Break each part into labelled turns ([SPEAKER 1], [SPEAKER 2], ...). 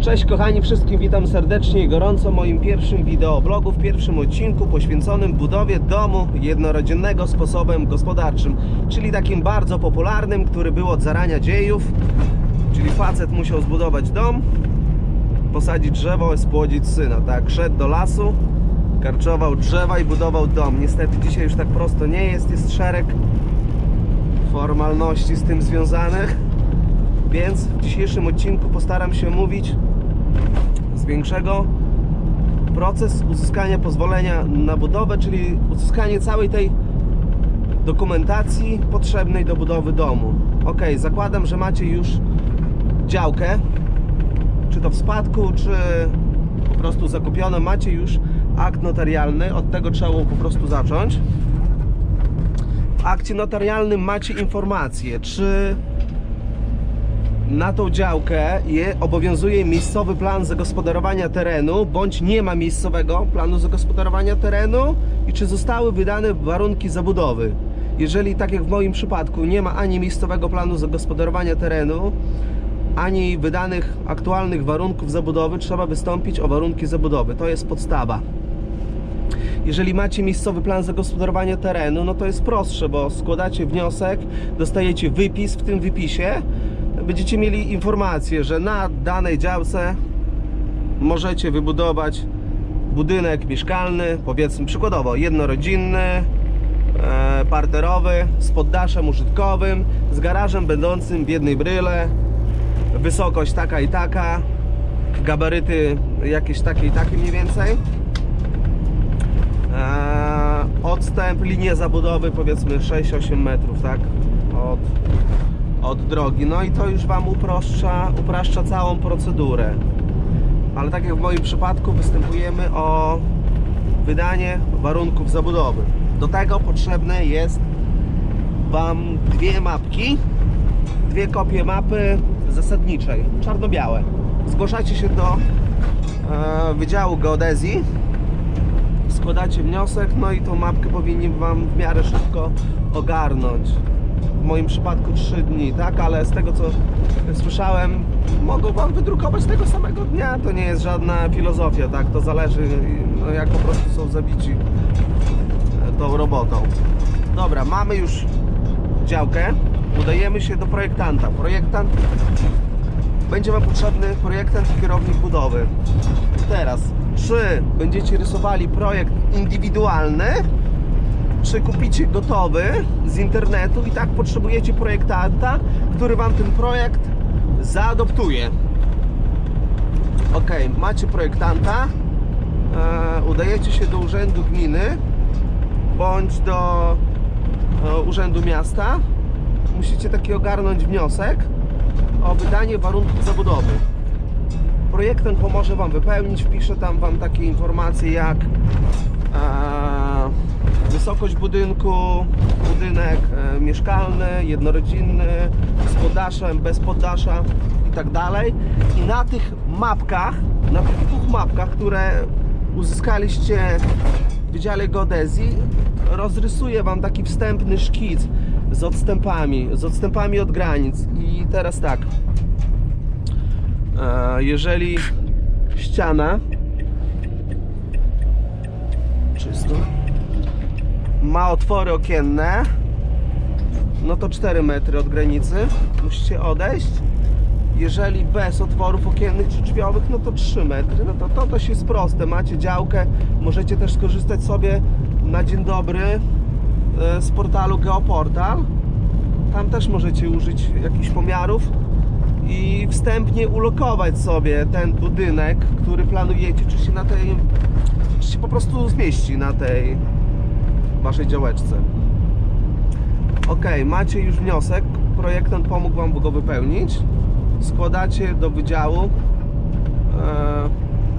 [SPEAKER 1] Cześć kochani, wszystkim witam serdecznie i gorąco w moim pierwszym wideoblogu, w pierwszym odcinku poświęconym budowie domu jednorodzinnego sposobem gospodarczym, czyli takim bardzo popularnym, który był od zarania dziejów, czyli facet musiał zbudować dom, posadzić drzewo, spłodzić syna, tak, szedł do lasu, karczował drzewa i budował dom. Niestety dzisiaj już tak prosto nie jest, jest szereg formalności z tym związanych. Więc w dzisiejszym odcinku postaram się mówić z większego proces uzyskania pozwolenia na budowę, czyli uzyskanie całej tej dokumentacji potrzebnej do budowy domu. Ok, zakładam, że macie już działkę, czy to w spadku, czy po prostu zakupione, macie już akt notarialny, od tego trzeba było po prostu zacząć. W akcie notarialnym macie informację, czy na tą działkę je obowiązuje miejscowy plan zagospodarowania terenu, bądź nie ma miejscowego planu zagospodarowania terenu i czy zostały wydane warunki zabudowy. Jeżeli, tak jak w moim przypadku, nie ma ani miejscowego planu zagospodarowania terenu, ani wydanych aktualnych warunków zabudowy, trzeba wystąpić o warunki zabudowy. To jest podstawa. Jeżeli macie miejscowy plan zagospodarowania terenu, no to jest prostsze, bo składacie wniosek, dostajecie wypis, w tym wypisie będziecie mieli informację, że na danej działce możecie wybudować budynek mieszkalny, powiedzmy przykładowo jednorodzinny, e, parterowy, z poddaszem użytkowym, z garażem będącym w jednej bryle, wysokość taka i taka, gabaryty jakieś takie i takie mniej więcej. Eee, odstęp, linia zabudowy powiedzmy 6-8 metrów, tak? Od, od drogi. No i to już Wam upraszcza, upraszcza całą procedurę. Ale tak jak w moim przypadku występujemy o wydanie warunków zabudowy. Do tego potrzebne jest Wam dwie mapki, dwie kopie mapy zasadniczej, czarno-białe. Zgłaszacie się do e, Wydziału Geodezji składacie wniosek, no i tą mapkę powinni Wam w miarę szybko ogarnąć. W moim przypadku 3 dni, tak? Ale z tego co słyszałem, mogą Wam wydrukować tego samego dnia. To nie jest żadna filozofia, tak? To zależy, no, jak po prostu są zabici e, tą robotą. Dobra, mamy już działkę. Udajemy się do projektanta. Projektant będzie Wam potrzebny projektant i kierownik budowy. Teraz, czy będziecie rysowali projekt indywidualny, czy kupicie gotowy z internetu i tak potrzebujecie projektanta, który Wam ten projekt zaadoptuje. Ok, macie projektanta, e, udajecie się do urzędu gminy bądź do e, urzędu miasta. Musicie taki ogarnąć wniosek o wydanie warunków zabudowy. Projektant pomoże Wam wypełnić, wpisze tam Wam takie informacje jak e, wysokość budynku, budynek e, mieszkalny, jednorodzinny, z poddaszem, bez poddasza i tak dalej. I na tych mapkach, na tych dwóch mapkach, które uzyskaliście w Wydziale Geodezji, rozrysuję Wam taki wstępny szkic z odstępami, z odstępami od granic. I teraz tak, E, jeżeli ściana czysto ma otwory okienne. No to 4 metry od granicy. Musicie odejść. Jeżeli bez otworów okiennych czy drzwiowych no to 3 metry. No to to też jest proste. Macie działkę. Możecie też skorzystać sobie na dzień dobry e, z portalu Geoportal. Tam też możecie użyć jakichś pomiarów i wstępnie ulokować sobie ten budynek, który planujecie, czy się na tej, czy się po prostu zmieści na tej waszej działeczce. Ok, macie już wniosek, projektant pomógł wam go wypełnić. Składacie do wydziału e,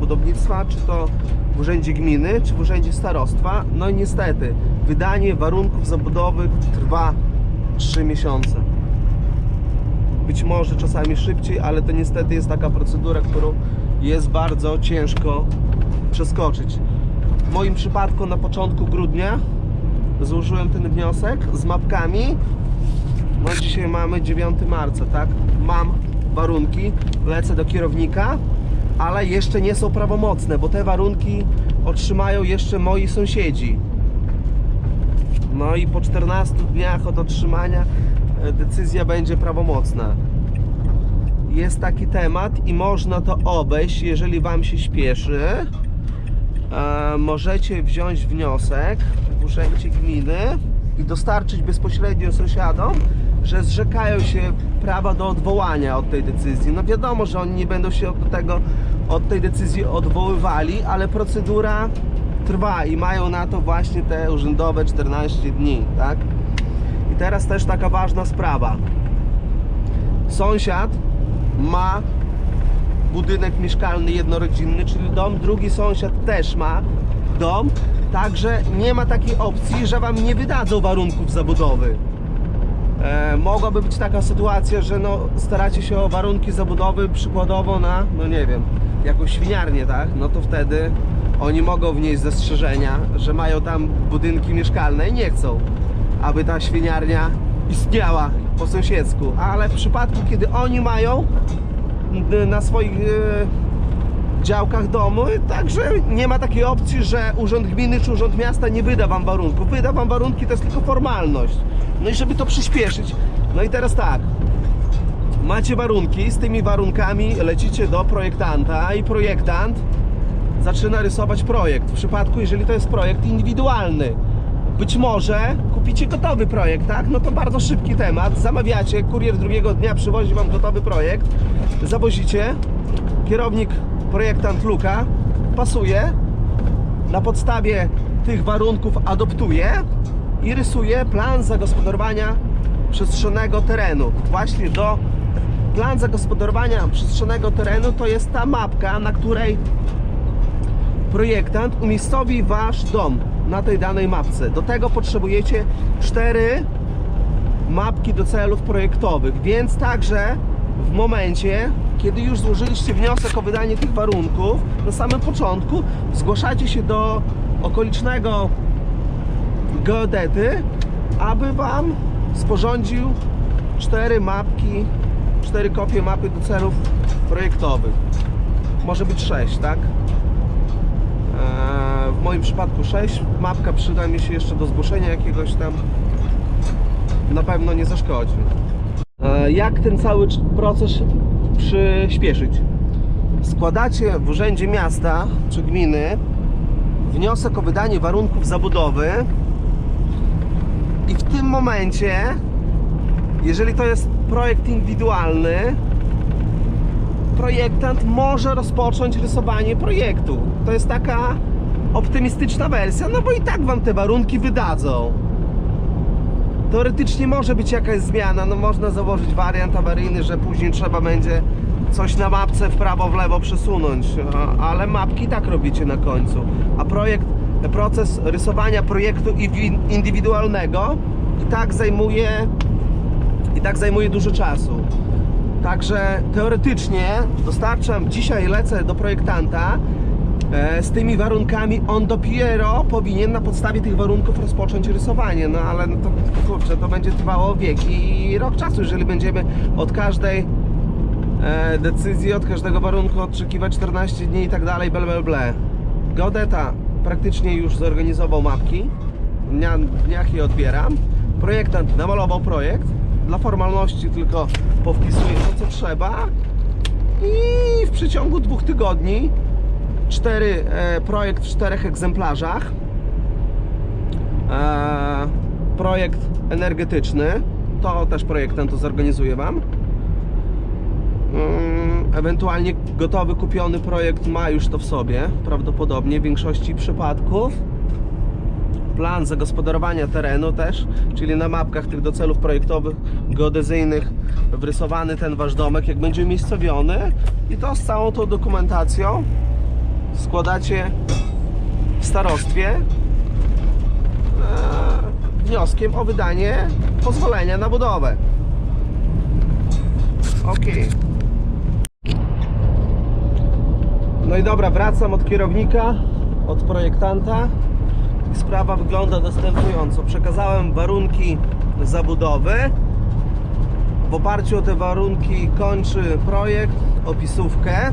[SPEAKER 1] budownictwa, czy to w urzędzie gminy, czy w urzędzie starostwa. No i niestety, wydanie warunków zabudowy trwa 3 miesiące być może czasami szybciej, ale to niestety jest taka procedura, którą jest bardzo ciężko przeskoczyć. W moim przypadku na początku grudnia złożyłem ten wniosek z mapkami. No dzisiaj mamy 9 marca, tak? Mam warunki, lecę do kierownika ale jeszcze nie są prawomocne, bo te warunki otrzymają jeszcze moi sąsiedzi. No i po 14 dniach od otrzymania e, decyzja będzie prawomocna. Jest taki temat i można to obejść, jeżeli Wam się śpieszy. E, możecie wziąć wniosek w urzędzie gminy i dostarczyć bezpośrednio sąsiadom, że zrzekają się prawa do odwołania od tej decyzji. No wiadomo, że oni nie będą się od tego, od tej decyzji odwoływali, ale procedura trwa i mają na to właśnie te urzędowe 14 dni, tak? I teraz też taka ważna sprawa. Sąsiad ma budynek mieszkalny jednorodzinny, czyli dom, drugi sąsiad też ma dom, także nie ma takiej opcji, że wam nie wydadzą warunków zabudowy. E, mogłaby być taka sytuacja, że no, staracie się o warunki zabudowy przykładowo na, no nie wiem, jakąś świniarnię, tak? No to wtedy oni mogą wnieść zastrzeżenia, że mają tam budynki mieszkalne i nie chcą, aby ta świniarnia istniała po sąsiedzku. Ale w przypadku, kiedy oni mają na swoich y, działkach domu, także nie ma takiej opcji, że urząd gminy czy urząd miasta nie wyda wam warunków. Wyda wam warunki, to jest tylko formalność. No i żeby to przyspieszyć. No i teraz tak. Macie warunki, z tymi warunkami lecicie do projektanta i projektant zaczyna rysować projekt. W przypadku, jeżeli to jest projekt indywidualny, być może kupicie gotowy projekt, tak? No to bardzo szybki temat. Zamawiacie, kurier drugiego dnia przywozi wam gotowy projekt, zawozicie, kierownik, projektant Luka pasuje, na podstawie tych warunków adoptuje i rysuje plan zagospodarowania przestrzennego terenu. Właśnie do plan zagospodarowania przestrzennego terenu to jest ta mapka, na której projektant umiejscowi wasz dom na tej danej mapce. Do tego potrzebujecie cztery mapki do celów projektowych, więc także w momencie, kiedy już złożyliście wniosek o wydanie tych warunków, na samym początku zgłaszacie się do okolicznego geodety, aby wam sporządził cztery mapki, cztery kopie mapy do celów projektowych. Może być sześć, tak? Eee, W moim przypadku 6. Mapka przyda mi się jeszcze do zgłoszenia jakiegoś tam. Na pewno nie zaszkodzi. Eee, Jak ten cały proces przyspieszyć? Składacie w urzędzie miasta czy gminy wniosek o wydanie warunków zabudowy i w tym momencie, jeżeli to jest projekt indywidualny, projektant może rozpocząć rysowanie projektu. To jest taka optymistyczna wersja, no bo i tak wam te warunki wydadzą. Teoretycznie może być jakaś zmiana, no można założyć wariant awaryjny, że później trzeba będzie coś na mapce w prawo, w lewo przesunąć, a- ale mapki tak robicie na końcu. A projekt, proces rysowania projektu indywidualnego i tak zajmuje i tak zajmuje dużo czasu. Także teoretycznie dostarczam, dzisiaj lecę do projektanta e, z tymi warunkami, on dopiero powinien na podstawie tych warunków rozpocząć rysowanie, no ale no to kurczę, to będzie trwało wieki i rok czasu, jeżeli będziemy od każdej e, decyzji, od każdego warunku oczekiwać 14 dni i tak dalej, ble, ble, ble. Geodeta praktycznie już zorganizował mapki, dnia- dniach je odbieram. Projektant namalował projekt, dla formalności tylko powpisuję to, co trzeba i w przeciągu dwóch tygodni cztery, e, projekt w czterech egzemplarzach. E, projekt energetyczny. To też projektant to zorganizuje Wam. Mm, ewentualnie gotowy, kupiony projekt ma już to w sobie prawdopodobnie w większości przypadków. Plan zagospodarowania terenu też, czyli na mapkach tych do celów projektowych, geodezyjnych wrysowany ten wasz domek, jak będzie umiejscowiony. I to z całą tą dokumentacją składacie w starostwie e, wnioskiem o wydanie pozwolenia na budowę. Ok. No i dobra, wracam od kierownika, od projektanta. Sprawa wygląda następująco. Przekazałem warunki zabudowy. W oparciu o te warunki kończy projekt, opisówkę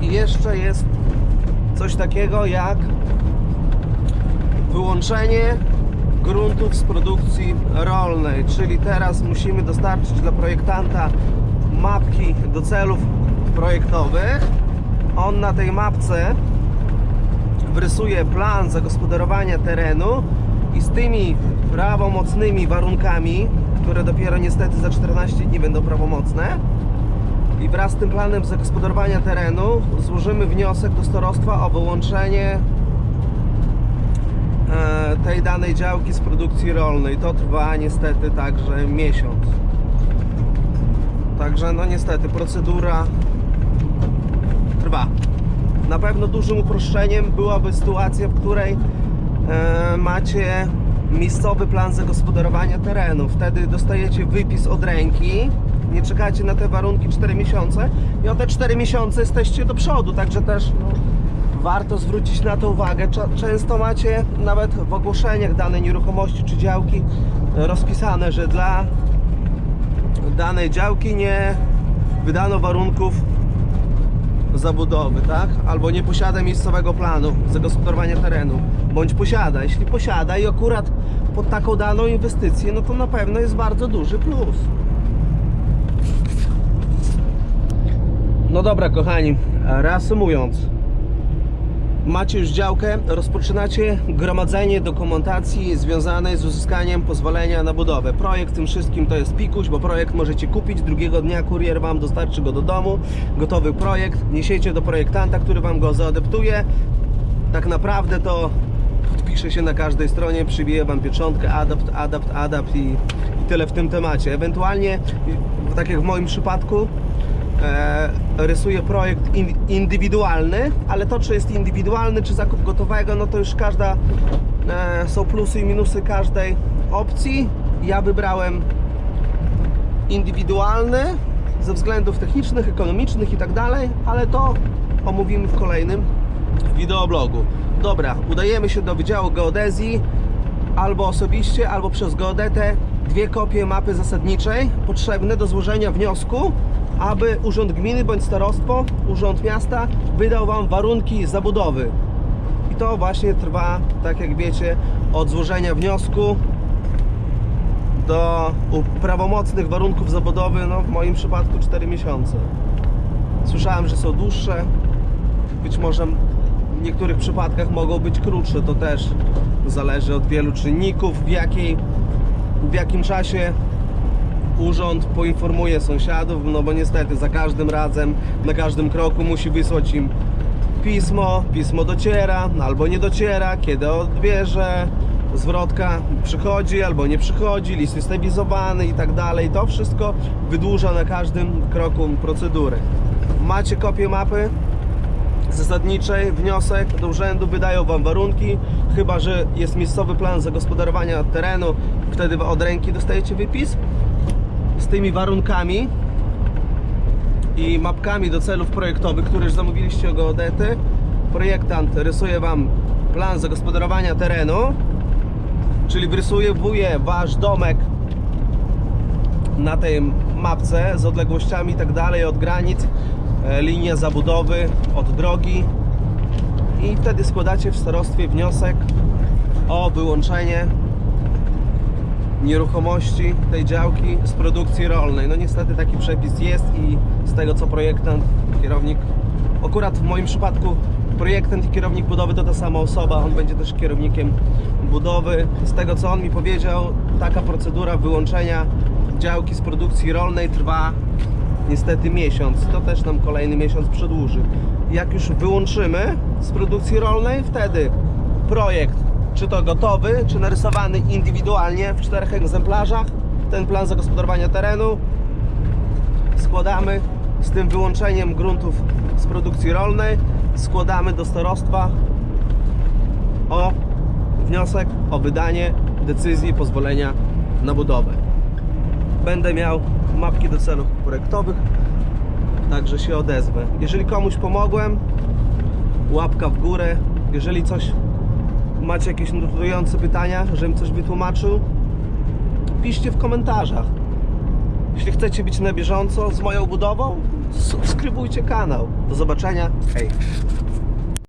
[SPEAKER 1] i jeszcze jest coś takiego jak wyłączenie gruntów z produkcji rolnej, czyli teraz musimy dostarczyć dla projektanta mapki do celów projektowych. On na tej mapce wrysuje plan zagospodarowania terenu i z tymi prawomocnymi warunkami, które dopiero niestety za 14 dni będą prawomocne, i wraz z tym planem zagospodarowania terenu złożymy wniosek do starostwa o wyłączenie e, tej danej działki z produkcji rolnej. To trwa niestety także miesiąc. Także no niestety procedura trwa. Na pewno dużym uproszczeniem byłaby sytuacja, w której e, macie miejscowy plan zagospodarowania terenu. Wtedy dostajecie wypis od ręki, nie czekacie na te warunki 4 miesiące i o te 4 miesiące jesteście do przodu, także też no, warto zwrócić na to uwagę. Często macie nawet w ogłoszeniach danej nieruchomości czy działki e, rozpisane, że dla danej działki nie wydano warunków zabudowy, tak? Albo nie posiada miejscowego planu zagospodarowania terenu, bądź posiada. Jeśli posiada i akurat pod taką daną inwestycję, no to na pewno jest bardzo duży plus. No dobra, kochani, reasumując. Macie już działkę, rozpoczynacie gromadzenie dokumentacji związanej z uzyskaniem pozwolenia na budowę. Projekt tym wszystkim to jest pikuś, bo projekt możecie kupić, drugiego dnia kurier Wam dostarczy go do domu, gotowy projekt, niesiecie do projektanta, który Wam go zaadaptuje. Tak naprawdę to podpisze się na każdej stronie, przybije Wam pieczątkę, adapt, adapt, adapt i, i tyle w tym temacie. Ewentualnie, tak jak w moim przypadku, rysuje projekt in, indywidualny, ale to czy jest indywidualny, czy zakup gotowego, no to już każda, e, są plusy i minusy każdej opcji. Ja wybrałem indywidualny ze względów technicznych, ekonomicznych i tak dalej, ale to omówimy w kolejnym wideoblogu. Dobra, udajemy się do Wydziału Geodezji albo osobiście, albo przez geodetę dwie kopie mapy zasadniczej potrzebne do złożenia wniosku, aby Urząd Gminy bądź Starostwo, Urząd Miasta wydał Wam warunki zabudowy. I to właśnie trwa, tak jak wiecie, od złożenia wniosku do prawomocnych warunków zabudowy, no w moim przypadku 4 miesiące. Słyszałem, że są dłuższe, być może w niektórych przypadkach mogą być krótsze, to też zależy od wielu czynników, w, jakiej, w jakim czasie urząd poinformuje sąsiadów, no bo niestety za każdym razem, na każdym kroku musi wysłać im pismo, pismo dociera albo nie dociera, kiedy odbierze, zwrotka przychodzi albo nie przychodzi, list jest rewizowany i tak dalej. To wszystko wydłuża na każdym kroku procedury. Macie kopię mapy zasadniczej, wniosek do urzędu, wydają Wam warunki, chyba że jest miejscowy plan zagospodarowania terenu, wtedy od ręki dostajecie wypis z tymi warunkami i mapkami do celów projektowych, które już zamówiliście od geodety. Projektant rysuje Wam plan zagospodarowania terenu, czyli wrysuje Wasz domek na tej mapce z odległościami i tak dalej, od granic, e, linia zabudowy, od drogi i wtedy składacie w starostwie wniosek o wyłączenie nieruchomości tej działki z produkcji rolnej. No niestety taki przepis jest i z tego co projektant, kierownik, akurat w moim przypadku projektant i kierownik budowy to ta sama osoba, on będzie też kierownikiem budowy. Z tego co on mi powiedział, taka procedura wyłączenia działki z produkcji rolnej trwa niestety miesiąc. To też nam kolejny miesiąc przedłuży. Jak już wyłączymy z produkcji rolnej, wtedy projekt, czy to gotowy, czy narysowany indywidualnie w czterech egzemplarzach, ten plan zagospodarowania terenu składamy z tym wyłączeniem gruntów z produkcji rolnej, składamy do starostwa o wniosek o wydanie decyzji pozwolenia na budowę. Będę miał mapki do celów projektowych, także się odezwę. Jeżeli komuś pomogłem, łapka w górę. Jeżeli coś macie jakieś nurtujące pytania, żebym coś wytłumaczył, piszcie w komentarzach. Jeśli chcecie być na bieżąco z moją budową, subskrybujcie kanał. Do zobaczenia. Hej.